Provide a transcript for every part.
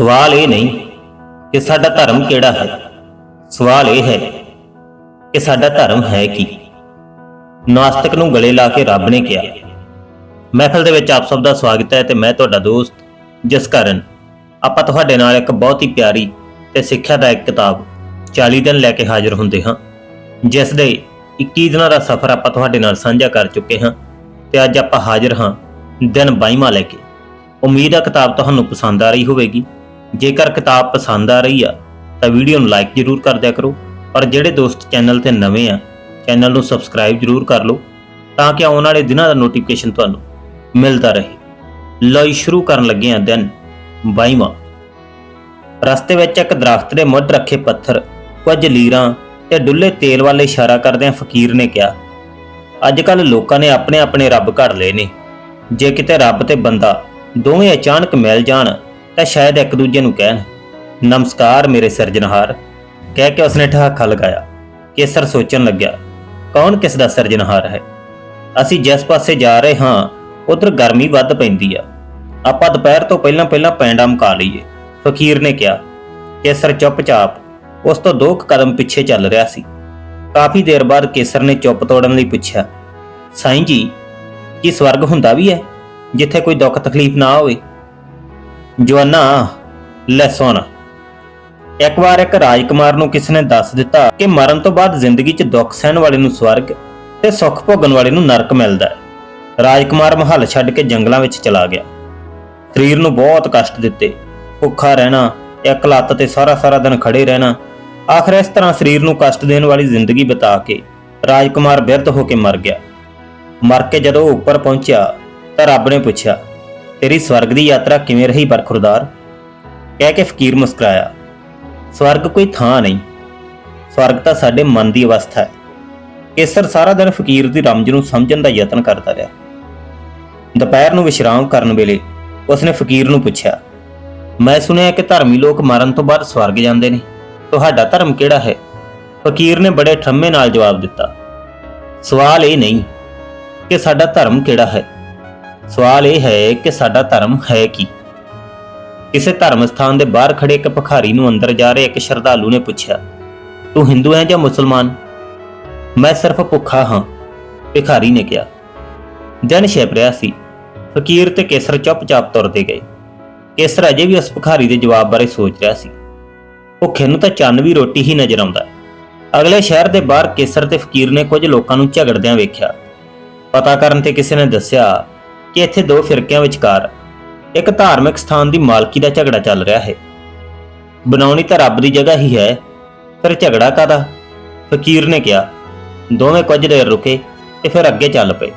ਸਵਾਲ ਇਹ ਨਹੀਂ ਕਿ ਸਾਡਾ ਧਰਮ ਕਿਹੜਾ ਹੈ। ਸਵਾਲ ਇਹ ਹੈ ਕਿ ਸਾਡਾ ਧਰਮ ਹੈ ਕੀ। ਨਾਸਤਿਕ ਨੂੰ ਗਲੇ ਲਾ ਕੇ ਰੱਬ ਨੇ ਕਿਹਾ। ਮਹਿਫਲ ਦੇ ਵਿੱਚ ਆਪ ਸਭ ਦਾ ਸਵਾਗਤ ਹੈ ਤੇ ਮੈਂ ਤੁਹਾਡਾ ਦੋਸਤ ਜਿਸ ਕਾਰਨ ਆਪਾਂ ਤੁਹਾਡੇ ਨਾਲ ਇੱਕ ਬਹੁਤ ਹੀ ਪਿਆਰੀ ਤੇ ਸਿੱਖਿਆਦਾਇਕ ਕਿਤਾਬ 40 ਦਿਨ ਲੈ ਕੇ ਹਾਜ਼ਰ ਹੁੰਦੇ ਹਾਂ, ਜਿਸ ਦੇ 21 ਦਿਨਾਂ ਦਾ ਸਫ਼ਰ ਆਪਾਂ ਤੁਹਾਡੇ ਨਾਲ ਸਾਂਝਾ ਕਰ ਚੁੱਕੇ ਹਾਂ ਤੇ ਅੱਜ ਆਪਾਂ ਹਾਜ਼ਰ ਹਾਂ ਦਿਨ 22ਵਾਂ ਲੈ ਕੇ। ਉਮੀਦ ਹੈ ਕਿਤਾਬ ਤੁਹਾਨੂੰ ਪਸੰਦ ਆ ਰਹੀ ਹੋਵੇਗੀ। ਜੇਕਰ ਕਿਤਾਬ ਪਸੰਦ ਆ ਰਹੀ ਆ, ਤਾਂ ਵੀਡੀਓ ਨੂੰ ਲਾਈਕ ਜ਼ਰੂਰ ਕਰ ਦਿਆ ਕਰੋ। ਪਰ ਜਿਹੜੇ ਦੋਸਤ ਚੈਨਲ ਤੇ ਨਵੇਂ ਆ ਚੈਨਲ ਨੂੰ ਸਬਸਕ੍ਰਾਈਬ ਜ਼ਰੂਰ ਕਰ ਲਓ, ਤਾਂ ਕਿ ਆਉਣ ਵਾਲੇ ਦਿਨਾਂ ਦਾ ਨੋਟੀਫਿਕੇਸ਼ਨ ਤੁਹਾਨੂੰ ਮਿਲਦਾ ਰਹੇ। ਲਓ ਸ਼ੁਰੂ ਕਰਨ ਲੱਗੇ ਆ ਦਿਨ 22ਵਾਂ ਰਸਤੇ ਵਿੱਚ ਇੱਕ ਦਰਖਤ ਦੇ ਮੁੱਢ ਰੱਖੇ ਪੱਥਰ, ਕੁਝ ਲੀਰਾਂ ਤੇ ਡੁੱਲੇ ਤੇਲ ਵਾਲੇ ਇਸ਼ਾਰਾ ਕਰਦਿਆਂ ਫਕੀਰ ਨੇ ਕਿਹਾ ਅੱਜ ਕੱਲ ਲੋਕਾਂ ਨੇ ਆਪਣੇ ਆਪਣੇ ਰੱਬ ਘੜ ਲਏ ਨੇ। ਜੇ ਕਿਤੇ ਰੱਬ ਤੇ ਬੰਦਾ ਦੋਵੇਂ ਅਚਾਨਕ ਮਿਲ ਜਾਣ ਤਾਂ ਸ਼ਾਇਦ ਇੱਕ ਦੂਜੇ ਨੂੰ ਕਹਿਣ, ਨਮਸਕਾਰ ਮੇਰੇ ਸਿਰਜਣਹਾਰ। ਕਹਿ ਕੇ ਉਸਨੇ ਠਹਾਕਾ ਲਗਾਇਆ। ਕੇਸਰ ਸੋਚਣ ਲੱਗਿਆ, ਕੌਣ ਕਿਸ ਦਾ ਸਿਰਜਣਹਾਰ ਹੈ? ਅਸੀਂ ਜਿਸ ਪਾਸੇ ਜਾ ਰਹੇ ਹਾਂ, ਉਧਰ ਗਰਮੀ ਵੱਧ ਪੈਂਦੀ ਆ। ਆਪਾਂ ਦੁਪਹਿਰ ਤੋਂ ਪਹਿਲਾਂ ਪਹਿਲਾਂ ਪੈਂਡਾ ਮਕਾ ਲਈਏ। ਫਕੀਰ ਨੇ ਕਿਹਾ। ਕੇਸਰ ਚੁੱਪਚਾਪ ਉਸ ਤੋਂ ਦੋ ਕੁ ਕਦਮ ਪਿੱਛੇ ਚੱਲ ਰਿਹਾ ਸੀ। ਕਾਫੀ ਦੇਰ ਬਾਅਦ ਕੇਸਰ ਨੇ ਚੁੱਪ ਤੋੜਨ ਲਈ ਪੁੱਛਿਆ, ਸਾਈਂ ਜੀ, ਕੀ ਸਵਰਗ ਹੁੰਦਾ ਵੀ ਹੈ, ਜਿੱਥੇ ਕੋਈ ਦੁੱਖ ਤਕਲੀਫ ਨਾ ਹੋਵੇ? ਜਵਾਨਾ, ਲੈ ਸੁਣ। ਇੱਕ ਵਾਰ ਇੱਕ ਰਾਜਕੁਮਾਰ ਨੂੰ ਕਿਸੇ ਨੇ ਦੱਸ ਦਿੱਤਾ ਕਿ ਮਰਨ ਤੋਂ ਬਾਅਦ ਜ਼ਿੰਦਗੀ 'ਚ ਦੁੱਖ ਸਹਿਣ ਵਾਲੇ ਨੂੰ ਸਵਰਗ ਤੇ ਸੁੱਖ ਭੋਗਣ ਵਾਲੇ ਨੂੰ ਨਰਕ ਮਿਲਦਾ ਹੈ। ਰਾਜਕੁਮਾਰ ਮਹੱਲ ਛੱਡ ਕੇ ਜੰਗਲਾਂ ਵਿੱਚ ਚਲਾ ਗਿਆ। ਸਰੀਰ ਨੂੰ ਬਹੁਤ ਕਸ਼ਟ ਦਿੱਤੇ। ਭੁੱਖਾ ਰਹਿਣਾ, ਇੱਕ ਲੱਤ ਤੇ ਸਾਰਾ ਸਾਰਾ ਦਿਨ ਖੜੇ ਰਹਿਣਾ, ਆਖਰ ਇਸ ਤਰ੍ਹਾਂ ਸਰੀਰ ਨੂੰ ਕਸ਼ਟ ਦੇਣ ਵਾਲੀ ਜ਼ਿੰਦਗੀ ਬਿਤਾ ਕੇ ਰਾਜਕੁਮਾਰ ਬਿਰਧ ਹੋ ਕੇ ਮਰ ਗਿਆ। ਮਰ ਕੇ ਜਦੋਂ ਉਹ ਉੱਪਰ ਪਹੁੰਚਿਆ ਤਾਂ ਰੱਬ ਨੇ ਪੁੱਛਿਆ ਤੇਰੀ ਸਵਰਗ ਦੀ ਯਾਤਰਾ ਕਿਵੇਂ ਰਹੀ ਬਰਖੁਰਦਾਰ ਕਹਿ ਕੇ ਫਕੀਰ ਮੁਸਕਰਾਇਆ, ਸਵਰਗ ਕੋਈ ਥਾਂ ਨਹੀਂ, ਸਵਰਗ ਤਾਂ ਸਾਡੇ ਮਨ ਦੀ ਅਵਸਥਾ ਹੈ। ਕੇਸਰ ਸਾਰਾ ਦਿਨ ਫਕੀਰ ਦੀ ਰਮਜ ਨੂੰ ਸਮਝਣ ਦਾ ਯਤਨ ਕਰਦਾ ਰਿਹਾ। ਦੁਪਹਿਰ ਨੂੰ ਵਿਸ਼ਰਾਮ ਕਰਨ ਵੇਲੇ ਉਸਨੇ ਫਕੀਰ ਨੂੰ ਪੁੱਛਿਆ, ਮੈਂ ਸੁਣਿਆ ਕਿ ਧਰਮੀ ਲੋਕ ਮਰਨ ਤੋਂ ਬਾਅਦ ਸਵਰਗ ਜਾਂਦੇ ਨੇ। ਤੁਹਾਡਾ ਧਰਮ ਕਿਹੜਾ ਹੈ? ਫਕੀਰ ਨੇ ਬੜੇ ਠੰਮੇ ਨਾਲ ਜਵਾਬ ਦਿੱਤਾ, ਸਵਾਲ ਇਹ ਨਹੀਂ ਕਿ ਸਾਡਾ ਧਰਮ ਕਿਹੜਾ ਹੈ। ਸਵਾਲ ਇਹ ਹੈ ਕਿ ਸਾਡਾ ਧਰਮ ਹੈ ਕੀ? ਕਿਸੇ ਧਰਮ ਸਥਾਨ ਦੇ ਬਾਹਰ ਖੜੇ ਇੱਕ ਭਿਖਾਰੀ ਨੂੰ ਅੰਦਰ ਜਾ ਰਹੇ ਇੱਕ ਸ਼ਰਧਾਲੂ ਨੇ ਪੁੱਛਿਆ, ਤੂੰ ਹਿੰਦੂ ਹੈ ਜਾਂ ਮੁਸਲਮਾਨ? ਮੈਂ ਸਿਰਫ ਭੁੱਖਾ ਹਾਂ, ਭਿਖਾਰੀ ਨੇ ਕਿਹਾ। ਜਨ ਛਿਪ ਰਿਹਾ ਸੀ। ਫਕੀਰ ਤੇ ਕੇਸਰ ਚੁੱਪਚਾਪ ਤੁਰਦੇ ਗਏ। ਕੇਸਰ ਅਜੇ ਵੀ ਉਸ ਭਿਖਾਰੀ ਦੇ ਜਵਾਬ ਬਾਰੇ ਸੋਚ ਰਿਹਾ ਸੀ। ਭੁੱਖੇ ਨੂੰ ਤਾਂ ਚੰਨ ਵੀ ਰੋਟੀ ਹੀ ਨਜ਼ਰ ਆਉਂਦਾ। ਅਗਲੇ ਸ਼ਹਿਰ ਦੇ ਬਾਹਰ ਕੇਸਰ ਤੇ ਫਕੀਰ ਨੇ ਕੁਝ ਲੋਕਾਂ ਨੂੰ ਝਗੜਦਿਆਂ ਵੇਖਿਆ। ਪਤਾ ਕਰਨ ਤੇ ਕਿਸੇ ਨੇ ਦੱਸਿਆ ਕਿ ਇੱਥੇ ਦੋ ਫਿਰਕਿਆਂ ਵਿਚਕਾਰ ਇੱਕ ਧਾਰਮਿਕ ਸਥਾਨ ਦੀ ਮਾਲਕੀ ਦਾ ਝਗੜਾ ਚੱਲ ਰਿਹਾ ਹੈ। ਬਣਾਉਣੀ ਤਾਂ ਰੱਬ ਦੀ ਜਗ੍ਹਾ ਹੀ ਹੈ, ਫਿਰ ਝਗੜਾ ਕਾਦਾ ਫਕੀਰ ਨੇ ਕਿਹਾ, ਦੋਵੇਂ ਕੁਝ ਦੇਰ ਰੁਕੇ ਤੇ ਫਿਰ ਅੱਗੇ ਚੱਲ ਪਏ।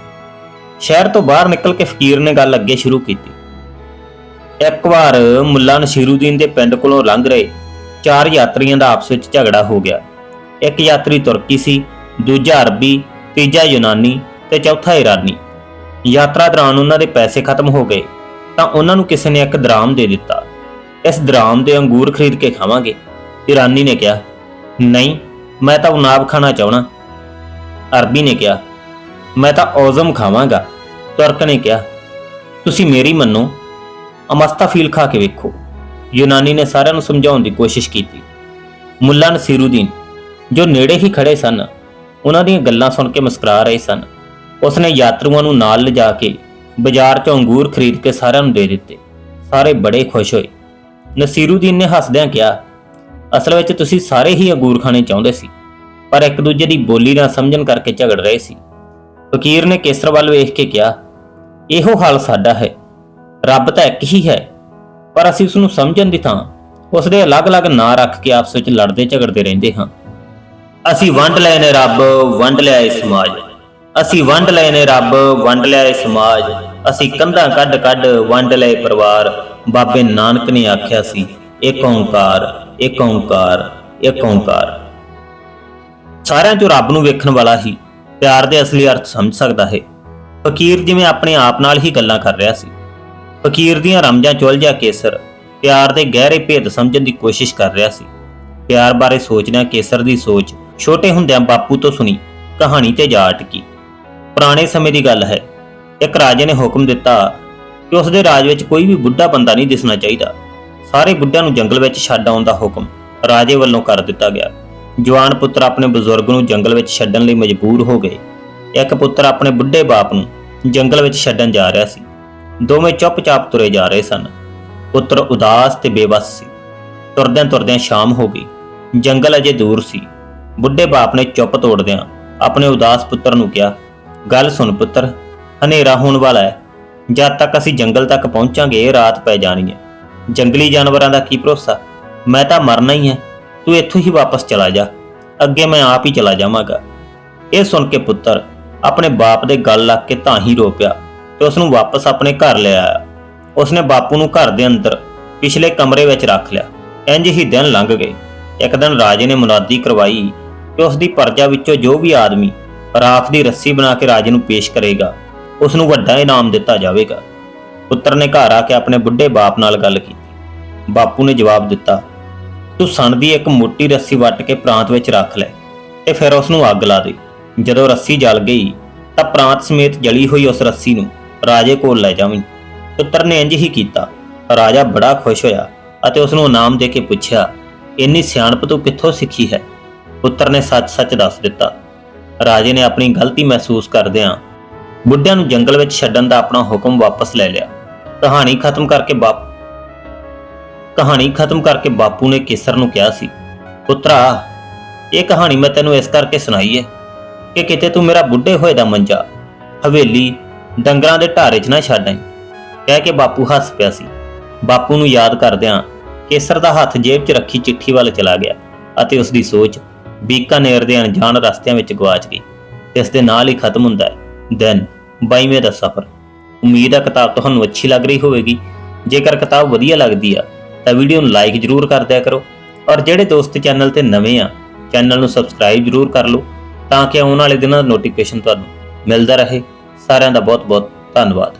ਸ਼ਹਿਰ ਤੋਂ ਬਾਹਰ ਨਿਕਲ ਕੇ ਫਕੀਰ ਨੇ ਗੱਲ ਅੱਗੇ ਸ਼ੁਰੂ ਕੀਤੀ। ਇੱਕ ਵਾਰ ਮੁੱਲਾ ਨਸ਼ੀਰੂਦੀਨ ਦੇ ਪਿੰਡ ਕੋਲੋਂ ਲੰਘ ਰਹੇ ਚਾਰ ਯਾਤਰੀਆਂ ਦਾ ਆਪਸ ਵਿੱਚ ਝਗੜਾ ਹੋ ਗਿਆ। ਇੱਕ ਯਾਤਰੀ ਤੁਰਕੀ ਸੀ, ਦੂਜਾ ਅਰਬੀ, ਤੀਜਾ ਯੂਨਾਨੀ ਤੇ ਚੌਥਾ ਇਰਾਨੀ। ਯਾਤਰਾ ਦੌਰਾਨ ਉਹਨਾਂ ਦੇ ਪੈਸੇ ਖਤਮ ਹੋ ਗਏ, ਤਾਂ ਉਹਨਾਂ ਨੂੰ ਕਿਸੇ ਨੇ ਇੱਕ ਦਰਾਮ ਦੇ ਦਿੱਤਾ। ਇਸ ਦਰਾਮ ਦੇ ਅੰਗੂਰ ਖਰੀਦ ਕੇ ਖਾਵਾਂਗੇ। ਇਰਾਨੀ ਨੇ ਕਿਹਾ, ਨਹੀਂ, ਮੈਂ ਤਾਂ ਉਨਾਬ ਖਾਣਾ ਚਾਹਣਾ ਅਰਬੀ ਨੇ ਕਿਹਾ, ਮੈਂ ਤਾਂ ਔਜ਼ਮ ਖਾਵਾਂਗਾ। ਤੁਰਕ ਨੇ ਕਿਹਾ, ਤੁਸੀਂ ਮੇਰੀ ਮੰਨੋ ਅਮਸਤਾਫੀਲ ਖਾ ਕੇ ਵੇਖੋ। ਯੂਨਾਨੀ ਨੇ ਸਾਰਿਆਂ ਨੂੰ ਸਮਝਾਉਣ ਦੀ ਕੋਸ਼ਿਸ਼ ਕੀਤੀ। ਮੁੱਲਾ ਨਸੀਰੂਦੀਨ, ਜੋ ਨੇੜੇ ਹੀ ਖੜੇ ਸਨ, ਉਹਨਾਂ ਦੀਆਂ ਗੱਲਾਂ ਸੁਣ ਕੇ ਮੁਸਕਰਾ ਰਹੇ ਸਨ। ਉਸਨੇ ਯਾਤਰੂਆਂ ਨੂੰ ਨਾਲ ਲਿਜਾ ਕੇ ਬਾਜ਼ਾਰ 'ਚੋਂ ਅੰਗੂਰ ਖਰੀਦ ਕੇ ਸਾਰਿਆਂ ਨੂੰ ਦੇ ਦਿੱਤੇ। ਸਾਰੇ ਬੜੇ ਖੁਸ਼ ਹੋਏ। ਨਸੀਰੂਦੀਨ ਨੇ ਹੱਸਦਿਆਂ ਕਿਹਾ, ਅਸਲ ਵਿੱਚ ਤੁਸੀਂ ਸਾਰੇ ਹੀ ਅੰਗੂਰ ਖਾਣੇ ਚਾਹੁੰਦੇ ਸੀ, ਪਰ ਇੱਕ ਦੂਜੇ ਦੀ ਬੋਲੀ ਨਾ ਸਮਝਣ ਕਰਕੇ ਝਗੜ ਰਹੇ ਸੀ। ਫਕੀਰ ਨੇ ਕੇਸਰ ਵੱਲ ਵੇਖ ਕੇ ਕਿਹਾ, ਇਹੋ ਹਾਲ ਸਾਡਾ ਹੈ। ਰੱਬ ਤਾਂ ਇੱਕ ਹੀ ਹੈ, ਪਰ ਅਸੀਂ ਉਸ ਨੂੰ ਸਮਝਣ ਦੀ ਥਾਂ ਉਸ ਦੇ ਅਲੱਗ-ਅਲੱਗ ਨਾਂ ਰੱਖ ਕੇ ਆਪਸ ਵਿੱਚ ਲੜਦੇ ਝਗੜਦੇ ਰਹਿੰਦੇ ਹਾਂ। ਅਸੀਂ ਵੰਡ ਲਏ ਨੇ ਰੱਬ, ਵੰਡ ਲਿਆ ਏ ਸਮਾਜ। ਅਸੀਂ ਵੰਡ ਲਏ ਨੇ ਰੱਬ, ਵੰਡ ਲਿਆ ਏ ਸਮਾਜ। ਅਸੀਂ ਕੰਧਾਂ ਕੱਢ ਕੱਢ ਵੰਡ ਲਏ ਪਰਿਵਾਰ। ਬਾਬੇ ਨਾਨਕ ਨੇ ਆਖਿਆ ਸੀ, ਇੱਕ ਓੰਕਾਰ ਇੱਕ ਓੰਕਾਰ ਇੱਕ ਓੰਕਾਰ। ਸਾਰਿਆਂ ਚੋਂ ਰੱਬ ਨੂੰ ਵੇਖਣ ਵਾਲਾ ਹੀ ਪਿਆਰ ਦੇ ਅਸਲੀ ਅਰਥ ਸਮਝ ਸਕਦਾ ਹੈ। ਫਕੀਰ ਜਿਵੇਂ ਆਪਣੇ ਆਪ ਨਾਲ ਹੀ ਗੱਲਾਂ ਕਰ ਰਿਹਾ ਸੀ। ਫਕੀਰ ਦੀਆਂ ਰਮਜਾਂ ਚੁਲਝਿਆ ਕੇਸਰ ਪਿਆਰ ਦੇ ਗਹਿਰੇ ਭੇਦ ਸਮਝਣ ਦੀ ਕੋਸ਼ਿਸ਼ ਕਰ ਰਿਹਾ ਸੀ। ਪਿਆਰ ਬਾਰੇ ਸੋਚਦਿਆਂ ਕੇਸਰ ਦੀ ਸੋਚ ਛੋਟੇ ਹੁੰਦਿਆਂ ਬਾਪੂ ਤੋਂ ਸੁਣੀ, ਕਹਾਣੀ ਤੇ ਜਾ ਅਟਕੀ। ਪੁਰਾਣੇ ਸਮੇਂ ਦੀ ਗੱਲ ਹੈ। ਇੱਕ ਰਾਜੇ ਨੇ ਹੁਕਮ ਦਿੱਤਾ ਕਿ ਉਸ ਦੇ ਰਾਜ ਵਿੱਚ ਕੋਈ ਵੀ ਬੁੱਢਾ ਬੰਦਾ ਨਹੀਂ ਦਿਸਣਾ ਚਾਹੀਦਾ। ਸਾਰੇ ਬੁੱਢਿਆਂ ਨੂੰ ਜੰਗਲ ਵਿੱਚ ਛੱਡ ਆਉਣ ਦਾ ਹੁਕਮ ਰਾਜੇ ਵੱਲੋਂ ਕਰ ਦਿੱਤਾ ਗਿਆ। ਜਵਾਨ ਪੁੱਤਰ ਆਪਣੇ ਬਜ਼ੁਰਗ ਨੂੰ ਜੰਗਲ ਵਿੱਚ ਛੱਡਣ ਲਈ ਮਜਬੂਰ ਹੋ ਗਏ। ਇੱਕ ਪੁੱਤਰ ਆਪਣੇ ਬੁੱਢੇ ਬਾਪ ਨੂੰ ਜੰਗਲ ਵਿੱਚ ਛੱਡਣ ਜਾ ਰਿਹਾ ਸੀ। ਦੋਵੇਂ ਚੁੱਪਚਾਪ ਤੁਰੇ ਜਾ ਰਹੇ ਸਨ। ਪੁੱਤਰ ਉਦਾਸ ਤੇ ਬੇਬਸ ਸੀ। ਤੁਰਦਿਆਂ ਤੁਰਦਿਆਂ ਸ਼ਾਮ ਹੋ ਗਈ। ਜੰਗਲ ਅਜੇ ਦੂਰ ਸੀ। ਬੁੱਢੇ ਬਾਪ ਨੇ ਚੁੱਪ ਤੋੜਦਿਆਂ ਆਪਣੇ ਉਦਾਸ ਪੁੱਤਰ ਨੂੰ ਕਿਹਾ ਗੱਲ ਸੁਣ ਪੁੱਤਰ, ਹਨੇਰਾ ਹੋਣ ਵਾਲਾ ਹੈ। ਜਦ ਤੱਕ ਅਸੀਂ ਜੰਗਲ ਤੱਕ ਪਹੁੰਚਾਂਗੇ ਰਾਤ ਪੈ ਜਾਣੀ ਹੈ। ਜੰਗਲੀ ਜਾਨਵਰਾਂ ਦਾ ਕੀ ਭਰੋਸਾ? ਮੈਂ ਤਾਂ ਮਰਨਾ ਹੀ ਹੈ। ਤੂੰ ਇੱਥੋਂ ਹੀ ਵਾਪਸ ਚਲਾ ਜਾ। ਅੱਗੇ ਮੈਂ ਆਪ ਹੀ ਚਲਾ ਜਾਵਾਂਗਾ। ਇਹ ਸੁਣ ਕੇ ਪੁੱਤਰ, ਆਪਣੇ ਬਾਪ ਦੇ ਗੱਲ ਲੱਗ ਕੇ ਤਾਂ ਹੀ ਰੋ ਪਿਆ ਤੇ ਉਸ ਨੂੰ ਵਾਪਸ ਆਪਣੇ ਘਰ ਲੈ ਆਇਆ। ਉਸਨੇ ਬਾਪੂ ਨੂੰ ਘਰ ਦੇ ਅੰਦਰ ਪਿਛਲੇ ਕਮਰੇ ਵਿੱਚ ਰੱਖ ਲਿਆ। ਇੰਜ ਹੀ ਦਿਨ ਲੰਘ ਗਏ। ਇੱਕ ਦਿਨ ਰਾਜੇ ਨੇ ਮੁਨਾਦੀ ਕਰਵਾਈ ਕਿ ਉਸ ਦੀ ਪਰਜਾ ਵਿੱਚੋਂ ਜੋ ਵੀ ਆਦਮੀ ਰਾਖ ਦੀ ਰੱਸੀ ਬਣਾ ਕੇ ਰਾਜੇ ਨੂੰ ਪੇਸ਼ ਕਰੇਗਾ। ਉਸ ਨੂੰ ਵੱਡਾ ਇਨਾਮ ਦਿੱਤਾ ਜਾਵੇਗਾ। ਪੁੱਤਰ ਨੇ ਘਰ ਆ ਕੇ ਆਪਣੇ ਬੁੱਢੇ ਬਾਪ ਨਾਲ ਗੱਲ ਕੀਤੀ। ਬਾਪੂ ਨੇ ਜਵਾਬ ਦਿੱਤਾ, ਤੂੰ ਸਣ ਦੀ ਇੱਕ ਮੋਟੀ ਰੱਸੀ ਵੱਟ ਕੇ ਪ੍ਰਾਂਤ ਵਿੱਚ ਰੱਖ ਲੈ ਤੇ ਫਿਰ ਉਸ ਨੂੰ ਅੱਗ ਲਾ ਦੇ। ਜਦੋਂ ਰੱਸੀ ਜਲ ਗਈ ਤਾਂ ਪ੍ਰਾਂਤ ਸਮੇਤ ਜਲੀ ਹੋਈ ਉਸ ਰੱਸੀ ਨੂੰ ਰਾਜੇ ਕੋਲ ਲੈ ਜਾਵੀਂ। ਪੁੱਤਰ ਨੇ ਇੰਜ ਹੀ ਕੀਤਾ। ਰਾਜਾ ਬੜਾ ਖੁਸ਼ ਹੋਇਆ ਅਤੇ ਉਸ ਨੂੰ ਇਨਾਮ ਦੇ ਕੇ ਪੁੱਛਿਆ, ਇੰਨੀ ਸਿਆਣਪ ਤੂੰ ਕਿੱਥੋਂ ਸਿੱਖੀ ਹੈ? ਪੁੱਤਰ ਨੇ ਸੱਚ-ਸੱਚ ਦੱਸ ਦਿੱਤਾ ਰਾਜੇ ਨੇ ਆਪਣੀ ਗਲਤੀ ਮਹਿਸੂਸ ਕਰਦਿਆਂ ਬੁੱਢਿਆਂ ਨੂੰ ਜੰਗਲ ਵਿੱਚ ਛੱਡਣ ਦਾ ਆਪਣਾ ਹੁਕਮ ਵਾਪਸ ਲੈ ਲਿਆ। ਕਹਾਣੀ ਖਤਮ ਕਰਕੇ ਬਾਪ ਕਹਾਣੀ ਖਤਮ ਕਰਕੇ ਬਾਪੂ ਨੇ ਕੇਸਰ ਨੂੰ ਕਿਹਾ ਸੀ, ਪੁੱਤਰਾ, ਇਹ ਕਹਾਣੀ ਮੈਂ ਤੈਨੂੰ ਇਸ ਕਰਕੇ ਸੁਣਾਈ ਹੈ ਕਿ ਕਿਤੇ ਤੂੰ ਮੇਰਾ ਬੁੱਢੇ ਹੋਏ ਦਾ ਮੰਜਾ, ਹਵੇਲੀ, ਡੰਗਰਾਂ ਦੇ ਢਾਰੇ 'ਚ ਨਾ ਛੱਡ ਆਈ। ਕਹਿ ਕੇ ਬਾਪੂ ਹੱਸ ਪਿਆ ਸੀ। ਬਾਪੂ ਨੂੰ ਯਾਦ ਕਰਦਿਆਂ ਕੇਸਰ ਦਾ ਹੱਥ ਜੇਬ 'ਚ ਰੱਖੀ ਚਿੱਠੀ ਵੱਲ ਚਲਾ ਗਿਆ ਅਤੇ ਉਸ ਦੀ ਸੋਚ ਬੀਕਾਨੇਰ ਦੇ ਅਣਜਾਣ ਰਸਤਿਆਂ ਵਿੱਚ ਗਵਾਚ ਗਈ। ਇਸ ਦੇ ਨਾਲ ਹੀ ਖਤਮ ਹੁੰਦਾ ਹੈ। ਦੈਨ 22ਵੇਂ ਦਾ ਸਫ਼ਰ। ਉਮੀਦ ਹੈ ਕਿਤਾਬ ਤੁਹਾਨੂੰ ਅੱਛੀ ਲੱਗ ਰਹੀ ਹੋਵੇਗੀ। ਜੇਕਰ ਕਿਤਾਬ ਵਧੀਆ ਲੱਗਦੀ ਆ, ਤਾਂ ਵੀਡੀਓ ਨੂੰ ਲਾਈਕ ਜ਼ਰੂਰ ਕਰ ਦਿਆ ਕਰੋ। ਔਰ ਜਿਹੜੇ ਦੋਸਤ ਚੈਨਲ ਤੇ ਨਵੇਂ ਆ, ਚੈਨਲ ਨੂੰ ਸਬਸਕ੍ਰਾਈਬ ਜ਼ਰੂਰ ਕਰ ਲਓ, ਤਾਂ ਕਿ ਆਉਣ ਵਾਲੇ ਦਿਨਾਂ ਦਾ ਨੋਟੀਫਿਕੇਸ਼ਨ ਤੁਹਾਨੂੰ ਮਿਲਦਾ ਰਹੇ। ਸਾਰਿਆਂ ਦਾ ਬਹੁਤ ਬਹੁਤ ਧੰਨਵਾਦ।